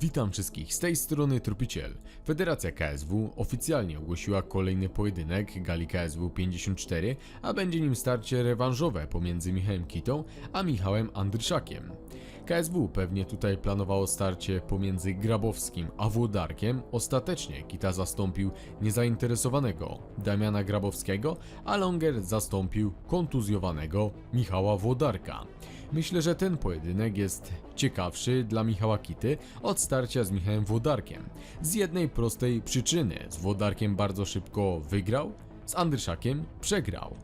Witam wszystkich, z tej strony Trupiciel. Federacja KSW oficjalnie ogłosiła kolejny pojedynek gali KSW 54, a będzie nim starcie rewanżowe pomiędzy Michałem Kitą a Michałem Andryszakiem. KSW pewnie tutaj planowało starcie pomiędzy Grabowskim a Włodarkiem. Ostatecznie Kita zastąpił niezainteresowanego Damiana Grabowskiego, a Longer zastąpił kontuzjowanego Michała Włodarka. Myślę, że ten pojedynek jest ciekawszy dla Michała Kity od starcia z Michałem Włodarkiem. Z jednej prostej przyczyny. Z Włodarkiem bardzo szybko wygrał, z Andryszakiem przegrał.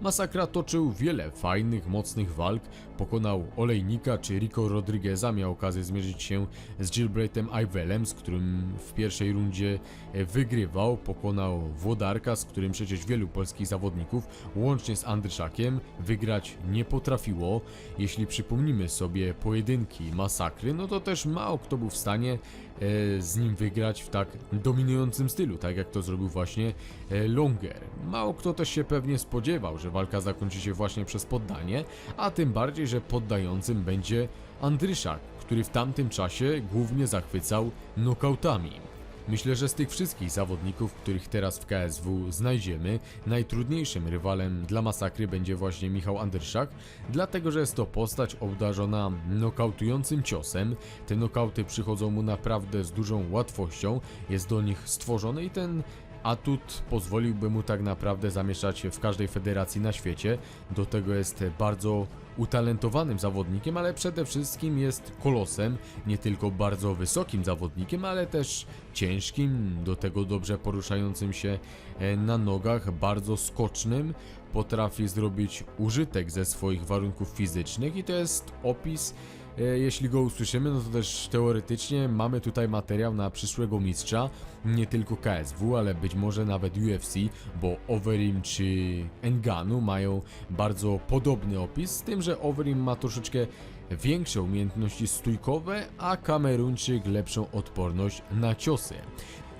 Masakra toczył wiele fajnych, mocnych walk, pokonał Olejnika czy Rico Rodrigueza, miał okazję zmierzyć się z Gilbraitem Ivelem, z którym w pierwszej rundzie e, wygrywał, pokonał Włodarka, z którym przecież wielu polskich zawodników, łącznie z Andryszakiem, wygrać nie potrafiło. Jeśli przypomnimy sobie pojedynki Masakry, no to też mało kto był w stanie e, z nim wygrać w tak dominującym stylu, tak jak to zrobił właśnie e, Longer. Mało kto też się pewnie spodziewał, że walka zakończy się właśnie przez poddanie, a tym bardziej, że poddającym będzie Andryszak, który w tamtym czasie głównie zachwycał nokautami. Myślę, że z tych wszystkich zawodników, których teraz w KSW znajdziemy, najtrudniejszym rywalem dla masakry będzie właśnie Michał Andryszak, dlatego że jest to postać obdarzona nokautującym ciosem. Te nokauty przychodzą mu naprawdę z dużą łatwością, jest do nich stworzony i ten atut pozwoliłby mu tak naprawdę zamieszczać się w każdej federacji na świecie. Do tego jest bardzo utalentowanym zawodnikiem, ale przede wszystkim jest kolosem, nie tylko bardzo wysokim zawodnikiem, ale też ciężkim, do tego dobrze poruszającym się e, na nogach, bardzo skocznym, potrafi zrobić użytek ze swoich warunków fizycznych i to jest opis jeśli go usłyszymy, no to też teoretycznie mamy tutaj materiał na przyszłego mistrza, nie tylko KSW, ale być może nawet UFC, bo Overeem czy Enganu mają bardzo podobny opis, z tym, że Overeem ma troszeczkę większe umiejętności stójkowe, a Kameruńczyk lepszą odporność na ciosy.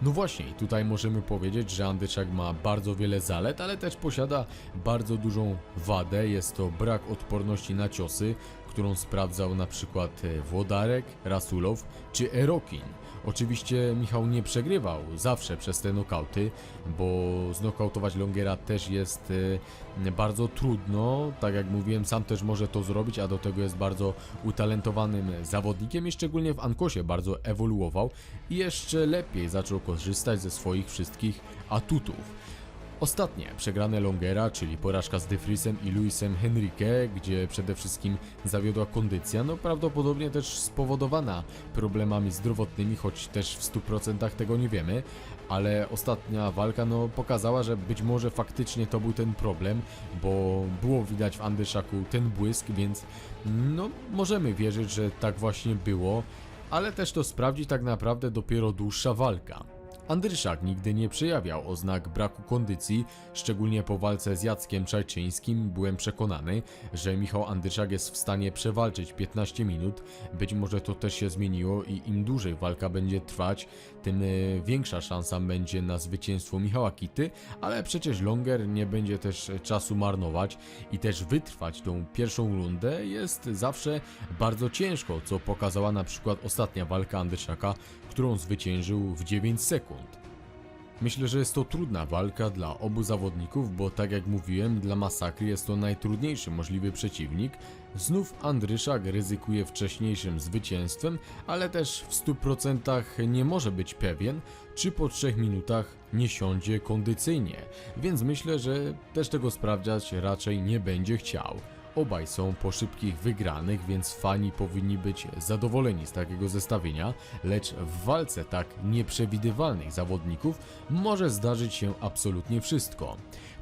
No właśnie, tutaj możemy powiedzieć, że Andyczak ma bardzo wiele zalet, ale też posiada bardzo dużą wadę. Jest to brak odporności na ciosy, którą sprawdzał na przykład e, Włodarek, Rasulow czy Erokin. Oczywiście Michał nie przegrywał zawsze przez te nokauty, bo znokautować Longera też jest e, bardzo trudno. Tak jak mówiłem, sam też może to zrobić, a do tego jest bardzo utalentowanym zawodnikiem i szczególnie w Ankosie bardzo ewoluował i jeszcze lepiej zaczął korzystać ze swoich wszystkich atutów. Ostatnie przegrane Longera, czyli porażka z Defrisem i Luisem Henrique, gdzie przede wszystkim zawiodła kondycja, no prawdopodobnie też spowodowana problemami zdrowotnymi, choć też w 100% tego nie wiemy, ale ostatnia walka no pokazała, że być może faktycznie to był ten problem, bo było widać w Andyszaku ten błysk, więc no możemy wierzyć, że tak właśnie było, ale też to sprawdzi tak naprawdę dopiero dłuższa walka. Andryszak nigdy nie przejawiał oznak braku kondycji, szczególnie po walce z Jackiem Czajczyńskim byłem przekonany, że Michał Andryszak jest w stanie przewalczyć 15 minut. Być może to też się zmieniło i im dłużej walka będzie trwać, tym e, większa szansa będzie na zwycięstwo Michała Kity, ale przecież Longer nie będzie też czasu marnować i też wytrwać tą pierwszą rundę jest zawsze bardzo ciężko, co pokazała na przykład ostatnia walka Andryszaka, którą zwyciężył w 9 sekund. Myślę, że jest to trudna walka dla obu zawodników, bo tak jak mówiłem, dla Masakry jest to najtrudniejszy możliwy przeciwnik. Znów Andryszak ryzykuje wcześniejszym zwycięstwem, ale też w 100% nie może być pewien, czy po 3 minutach nie siądzie kondycyjnie, więc myślę, że też tego sprawdzać raczej nie będzie chciał. Obaj są po szybkich wygranych, więc fani powinni być zadowoleni z takiego zestawienia, lecz w walce tak nieprzewidywalnych zawodników może zdarzyć się absolutnie wszystko.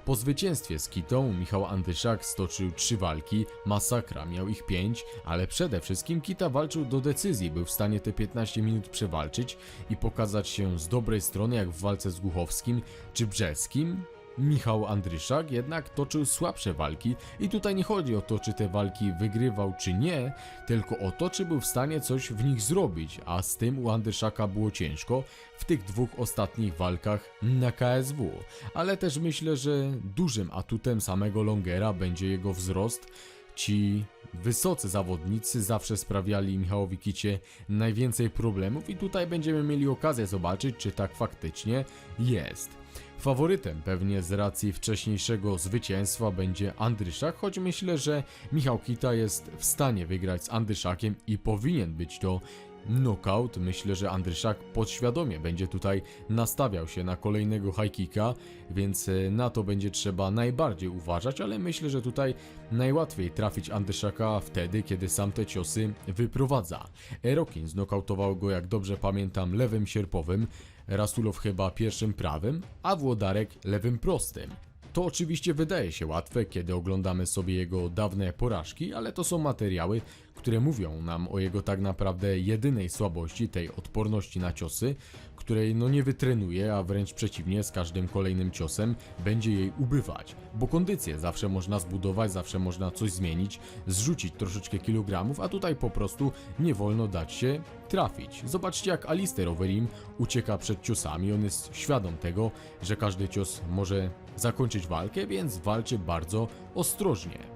Po zwycięstwie z Kitą Michał Andyszak stoczył trzy walki, Masakra miał ich pięć, ale przede wszystkim Kita walczył do decyzji, był w stanie te 15 minut przewalczyć i pokazać się z dobrej strony jak w walce z Głuchowskim czy Brzeskim, Michał Andryszak jednak toczył słabsze walki i tutaj nie chodzi o to, czy te walki wygrywał czy nie, tylko o to, czy był w stanie coś w nich zrobić, a z tym u Andryszaka było ciężko w tych dwóch ostatnich walkach na KSW. Ale też myślę, że dużym atutem samego Longera będzie jego wzrost, Ci wysocy zawodnicy zawsze sprawiali Michałowi Kicie najwięcej problemów i tutaj będziemy mieli okazję zobaczyć, czy tak faktycznie jest. Faworytem pewnie z racji wcześniejszego zwycięstwa będzie Andryszak, choć myślę, że Michał Kita jest w stanie wygrać z Andryszakiem i powinien być to knockout. Myślę, że Andryszak podświadomie będzie tutaj nastawiał się na kolejnego high kicka, więc e, na to będzie trzeba najbardziej uważać, ale myślę, że tutaj najłatwiej trafić Andryszaka wtedy, kiedy sam te ciosy wyprowadza. Erokin znokautował go, jak dobrze pamiętam, lewym sierpowym, Rasulow chyba pierwszym prawym, a Włodarek lewym prostym. To oczywiście wydaje się łatwe, kiedy oglądamy sobie jego dawne porażki, ale to są materiały, które mówią nam o jego tak naprawdę jedynej słabości, tej odporności na ciosy, której no nie wytrenuje, a wręcz przeciwnie, z każdym kolejnym ciosem będzie jej ubywać. Bo kondycję zawsze można zbudować, zawsze można coś zmienić, zrzucić troszeczkę kilogramów, a tutaj po prostu nie wolno dać się trafić. Zobaczcie jak Alistair Overeem ucieka przed ciosami, on jest świadom tego, że każdy cios może zakończyć walkę, więc walczy bardzo ostrożnie.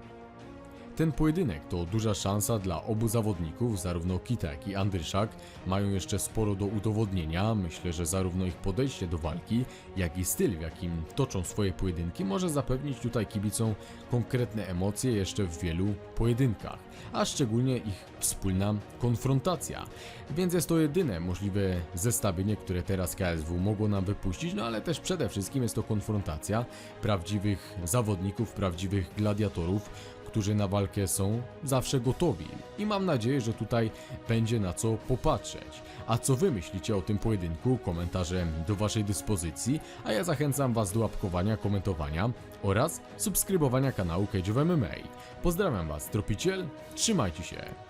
Ten pojedynek to duża szansa dla obu zawodników, zarówno Kita jak i Andryszak mają jeszcze sporo do udowodnienia. Myślę, że zarówno ich podejście do walki, jak i styl, w jakim toczą swoje pojedynki, może zapewnić tutaj kibicom konkretne emocje jeszcze w wielu pojedynkach, a szczególnie ich wspólna konfrontacja. Więc jest to jedyne możliwe zestawienie, które teraz KSW mogło nam wypuścić, no ale też przede wszystkim jest to konfrontacja prawdziwych zawodników, prawdziwych gladiatorów, którzy na walkę są zawsze gotowi. I mam nadzieję, że tutaj będzie na co popatrzeć. A co wy myślicie o tym pojedynku? Komentarze do waszej dyspozycji, a ja zachęcam was do łapkowania, komentowania oraz subskrybowania kanału Cage of MMA. Pozdrawiam was, Tropiciel, trzymajcie się.